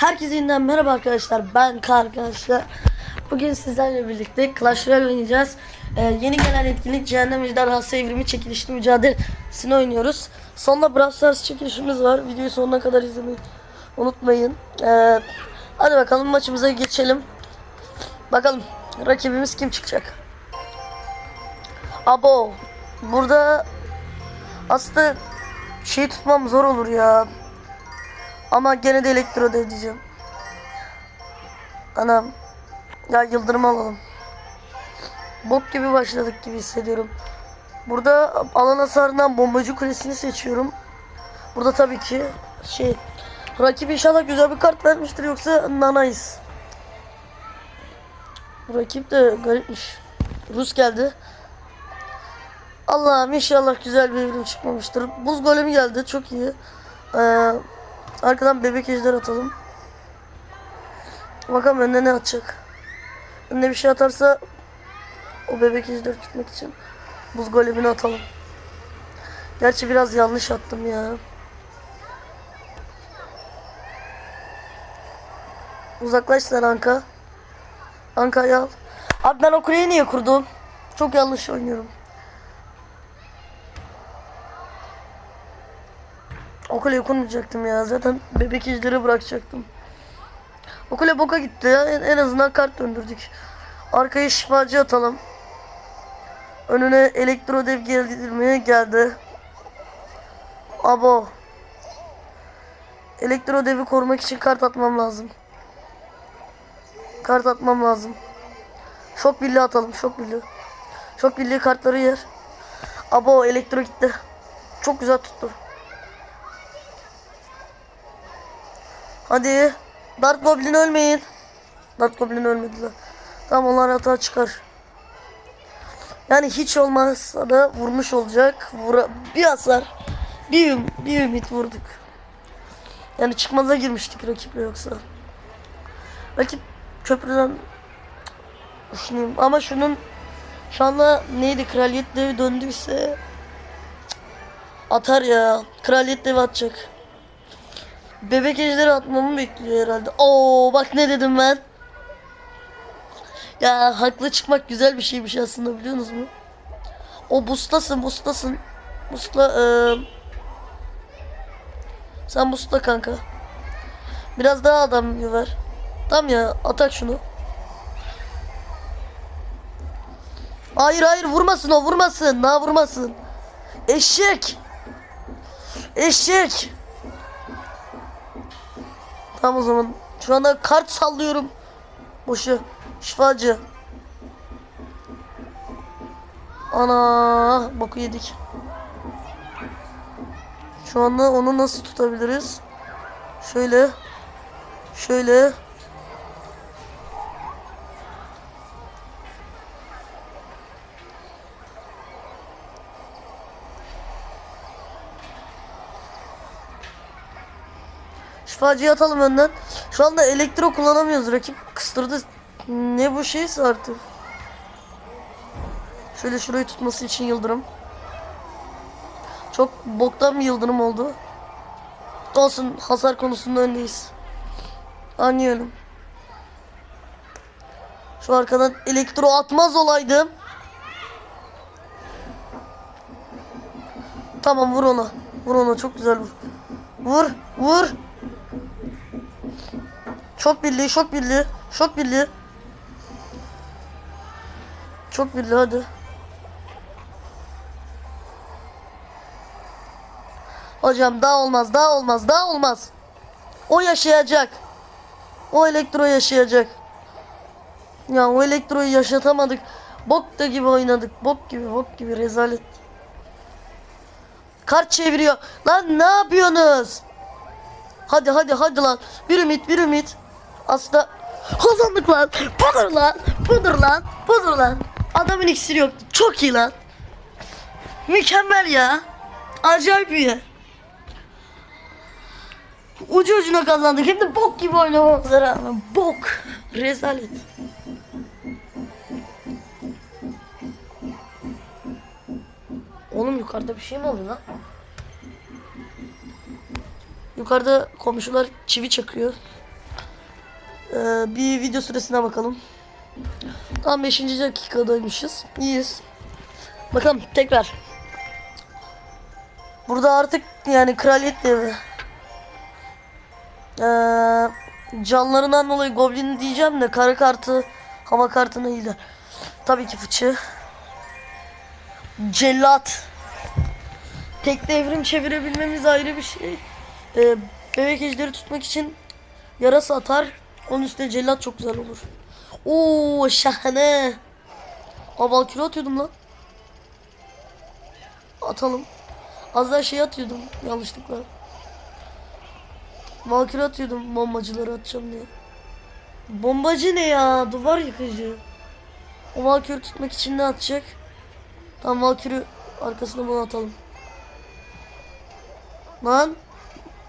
Herkese yeniden merhaba arkadaşlar. Ben Kar arkadaşlar. Bugün sizlerle birlikte Clash Royale oynayacağız. Ee, yeni gelen etkinlik Cehennem Ejderhası Evrimi çekilişli mücadelesini oynuyoruz. Sonunda Brawl Stars çekilişimiz var. Videoyu sonuna kadar izlemeyi unutmayın. Ee, hadi bakalım maçımıza geçelim. Bakalım rakibimiz kim çıkacak? Abo. Burada aslında şey tutmam zor olur ya. Ama gene de elektro diyeceğim. Anam. Ya yıldırım alalım. Bok gibi başladık gibi hissediyorum. Burada alan hasarından bombacı kulesini seçiyorum. Burada tabii ki şey rakip inşallah güzel bir kart vermiştir yoksa nanayız. Rakip de garipmiş. Rus geldi. Allah'ım inşallah güzel bir evrim çıkmamıştır. Buz golemi geldi çok iyi. Ee, arkadan bebek ejder atalım. Bakalım önüne ne atacak. Önüne bir şey atarsa o bebek ejder tutmak için buz golemini atalım. Gerçi biraz yanlış attım ya. Uzaklaş sen Anka. Anka'yı al. Abi ben o kuleyi niye kurdum? Çok yanlış oynuyorum. O kuleyi kurmayacaktım ya. Zaten bebek ejderi bırakacaktım. O kule boka gitti ya. En, en azından kart döndürdük. Arkaya şifacı atalım. Önüne elektro dev geldirmeye geldi. Abo. Elektro devi korumak için kart atmam lazım. Kart atmam lazım. Şok birliği atalım. Şok birliği. Şok birliği kartları yer. Abo elektro gitti. Çok güzel tuttu. Hadi. Dart Goblin ölmeyin. Dart Goblin ölmediler. Tamam onlar hata çıkar. Yani hiç olmazsa da vurmuş olacak. Vura bir hasar. Bir, bir ümit vurduk. Yani çıkmaza girmiştik rakiple yoksa. Rakip köprüden düşünüyorum. Ama şunun şu anda neydi kraliyet devi döndüyse atar ya. Kraliyet devi atacak. Bebek ejderi atmamı bekliyor herhalde. Oo bak ne dedim ben. Ya haklı çıkmak güzel bir şeymiş aslında biliyor musunuz? O bustasın bustasın. Busla eee sen busla kanka. Biraz daha adam ver. Tamam ya atak şunu. Hayır hayır vurmasın o vurmasın. Daha vurmasın. Eşek. Eşek. Tamam o zaman. Şu anda kart sallıyorum. Boşu. Şifacı. Ana boku yedik. Şu anda onu nasıl tutabiliriz? Şöyle. Şöyle. Şifacıyı atalım önden. Şu anda elektro kullanamıyoruz. Rakip kıstırdı. Ne bu şeyse artık. Şöyle şurayı tutması için yıldırım. Çok boktan bir yıldırım oldu. Olsun hasar konusunda öndeyiz. Anlıyorum. Şu arkadan elektro atmaz olaydım. Tamam vur ona. Vur ona çok güzel vur. Vur vur. Şok birliği, şok birliği, şok birliği. Çok birliği hadi. Hocam daha olmaz, daha olmaz, daha olmaz. O yaşayacak. O elektro yaşayacak. Ya o elektroyu yaşatamadık. Bok da gibi oynadık. Bok gibi, bok gibi rezalet. Kart çeviriyor. Lan ne yapıyorsunuz? Hadi hadi hadi lan. Bir ümit bir ümit. Aslında kazandık lan. Budur lan. Budur lan. Budur lan. Adamın iksiri yoktu. Çok iyi lan. Mükemmel ya. Acayip iyi. Ucu ucuna kazandık. Hem de bok gibi oynamamıza rağmen. Bok. Rezalet. Oğlum yukarıda bir şey mi oldu lan? Yukarıda komşular çivi çakıyor. Ee, bir video süresine bakalım. Tam 5. dakikadaymışız. İyiyiz. Bakalım tekrar. Burada artık yani kraliyet devri. Ee, canlarından dolayı goblin diyeceğim de kara kartı hava kartına iyiler. Tabii ki fıçı. Cellat. Tek devrim çevirebilmemiz ayrı bir şey. Ee, bebek ejderi tutmak için yarası atar. Onun üstüne cellat çok güzel olur. Oo şahane. Aa Valkyrie atıyordum lan. Atalım. Az daha şey atıyordum yanlışlıkla. Valkyrie atıyordum bombacıları atacağım diye. Bombacı ne ya? Duvar yıkıcı. O Valkyrie tutmak için ne atacak? Tamam Valkyrie arkasına bunu atalım. Lan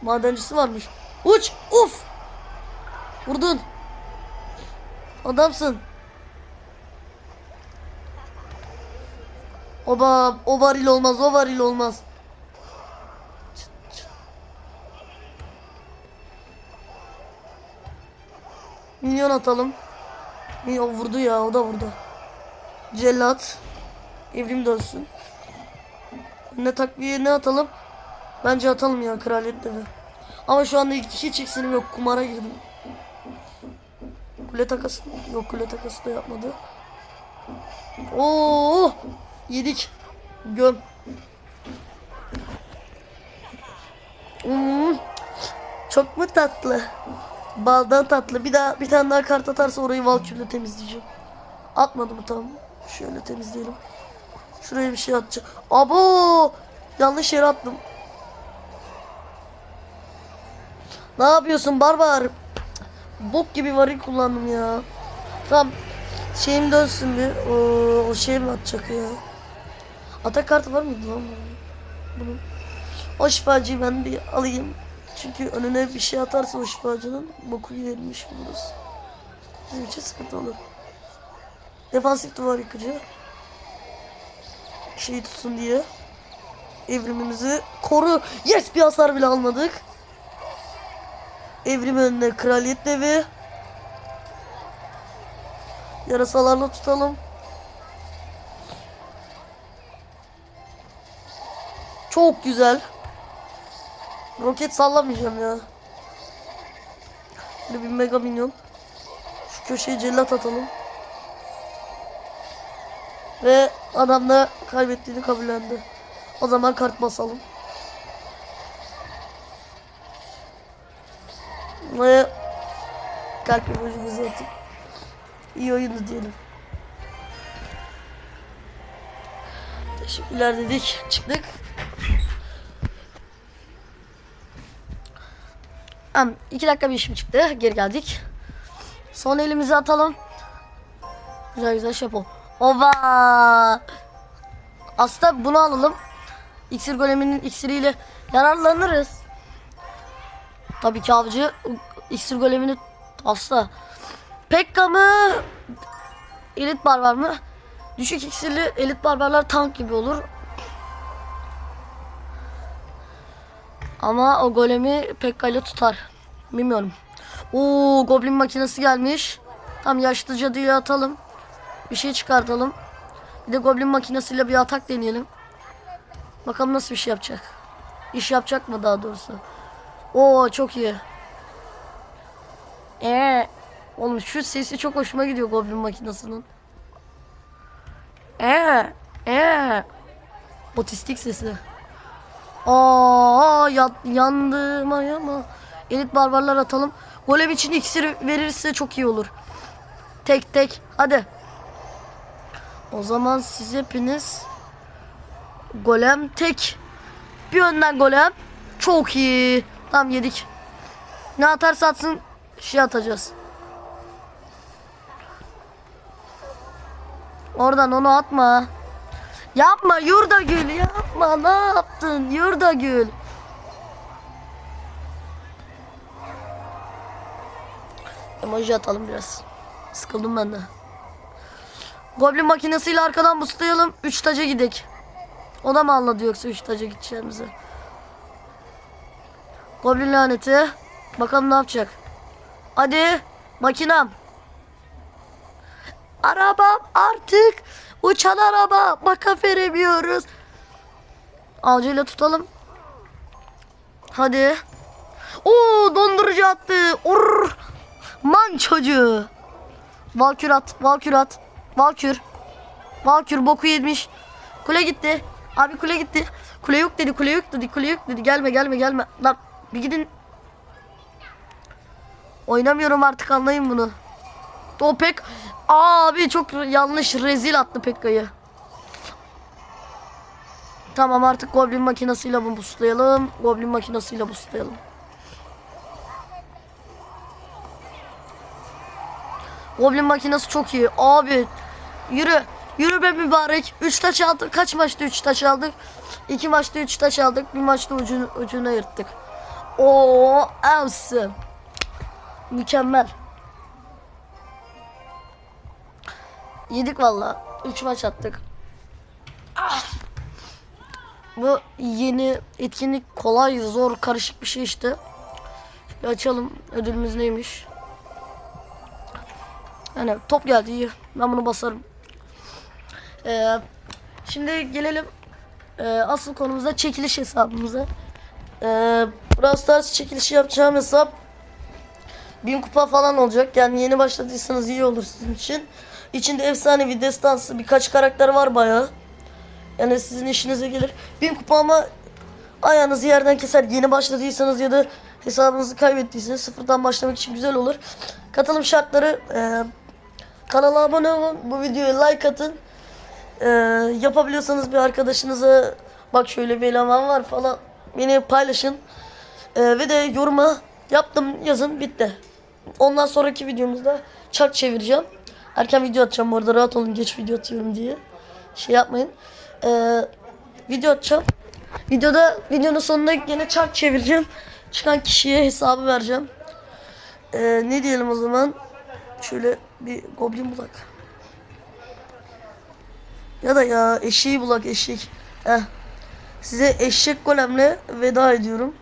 madencisi varmış. Uç! Uf! Vurdun. Adamsın. Oba o varil olmaz o varil olmaz. Çıt. Minyon atalım. Minyon vurdu ya o da vurdu. Cellat. Evrim dönsün. Ne takviye ne atalım? Bence atalım ya kraliyet devi. Ama şu anda hiç iksirim yok. Kumara girdim. Kule takası yok kule takası da yapmadı. Oo! Yedik. Göm. Hmm. Çok mu tatlı? Baldan tatlı. Bir daha bir tane daha kart atarsa orayı valkürle temizleyeceğim. Atmadı mı tamam. Şöyle temizleyelim. Şuraya bir şey atacağım. Abo! Yanlış yere attım. Ne yapıyorsun barbar? Bok gibi varil kullandım ya. Tamam. Şeyim dönsün bir. O, o şey mi atacak ya? Atak kartı var mıydı lan bunun? O şifacıyı ben bir alayım. Çünkü önüne bir şey atarsa o şifacının boku yerilmiş buluruz. Bizim için sıkıntı olur. Defansif duvar yıkıcı. Şeyi tutsun diye. Evrimimizi koru. Yes bir hasar bile almadık. Evrim önüne kraliyet devi. Yarasalarla tutalım. Çok güzel. Roket sallamayacağım ya. Böyle bir mega minyon. Şu köşeye cellat atalım. Ve adam da kaybettiğini kabullendi. O zaman kart basalım. Ve kalp emojimizi atıp iyi oyundu diyelim. Teşekkürler dedik. Çıktık. Tamam. iki dakika bir işim çıktı. Geri geldik. Son elimizi atalım. Güzel güzel şapo. Ova! Aslında bunu alalım. İksir goleminin iksiriyle yararlanırız. Tabii ki avcı iksir golemini hasta. Pekka mı? Elit barbar mı? Düşük iksirli elit barbarlar tank gibi olur. Ama o golemi Pekka ile tutar. Bilmiyorum. Oo goblin makinesi gelmiş. Tam yaşlı cadıyı atalım. Bir şey çıkartalım. Bir de goblin makinesiyle bir atak deneyelim. Bakalım nasıl bir şey yapacak. İş yapacak mı daha doğrusu. Oo çok iyi. Ee, oğlum şu sesi çok hoşuma gidiyor goblin makinesinin. Ee, ee. Otistik sesi. Aa, ya, yandım ay ama. Elit barbarlar atalım. Golem için iksir verirse çok iyi olur. Tek tek. Hadi. O zaman siz hepiniz golem tek. Bir önden golem. Çok iyi. Tamam yedik. Ne atarsa atsın şey atacağız. Oradan onu atma. Yapma yurda gül yapma ne yaptın yurda gül. Emoji atalım biraz. Sıkıldım ben de. Goblin makinesiyle arkadan buslayalım. 3 taca gidek. O da mı anladı yoksa 3 taca gideceğimizi? Goblin laneti. Bakalım ne yapacak. Hadi. Makinam. Arabam artık uçan araba. Baka veremiyoruz. Acele tutalım. Hadi. Oo dondurucu attı. Urr. Man çocuğu. Valkür at. Valkür at. Valkür. Valkür boku yemiş. Kule gitti. Abi kule gitti. Kule yok dedi. Kule yok dedi. Kule yok dedi. Gelme gelme gelme. Lan bir gidin. Oynamıyorum artık anlayın bunu. O pek abi çok yanlış rezil attı Pekka'yı. Tamam artık Goblin makinasıyla bunu buslayalım. Goblin makinasıyla buslayalım. Goblin makinası çok iyi. Abi yürü. Yürü be mübarek. 3 taş aldık. Kaç maçta 3 taş aldık? 2 maçta 3 taş aldık. Bir maçta ucunu, ucuna yırttık. Oo, awesome. Mükemmel. Yedik valla. 3 maç attık. Bu yeni etkinlik kolay, zor, karışık bir şey işte. Bir açalım. Ödülümüz neymiş? Yani top geldi iyi. Ben bunu basarım. Ee, şimdi gelelim e, asıl konumuza çekiliş hesabımıza. Ee, Brawl çekilişi yapacağım hesap 1000 kupa falan olacak. Yani yeni başladıysanız iyi olur sizin için. İçinde efsanevi destansı birkaç karakter var bayağı. Yani sizin işinize gelir. 1000 kupa ama ayağınızı yerden keser. Yeni başladıysanız ya da hesabınızı kaybettiyseniz sıfırdan başlamak için güzel olur. Katılım şartları e, kanala abone olun. Bu videoya like atın. E, yapabiliyorsanız bir arkadaşınıza bak şöyle bir eleman var falan beni paylaşın. E, ve de yoruma yaptım yazın bitti. Ondan sonraki videomuzda çark çevireceğim. Erken video atacağım bu arada rahat olun geç video atıyorum diye. Şey yapmayın. Ee, video atacağım. Videoda videonun sonunda yine çark çevireceğim. Çıkan kişiye hesabı vereceğim. Ee, ne diyelim o zaman? Şöyle bir goblin bulak. Ya da ya eşeği bulak eşek. Heh. Size eşek golemle veda ediyorum.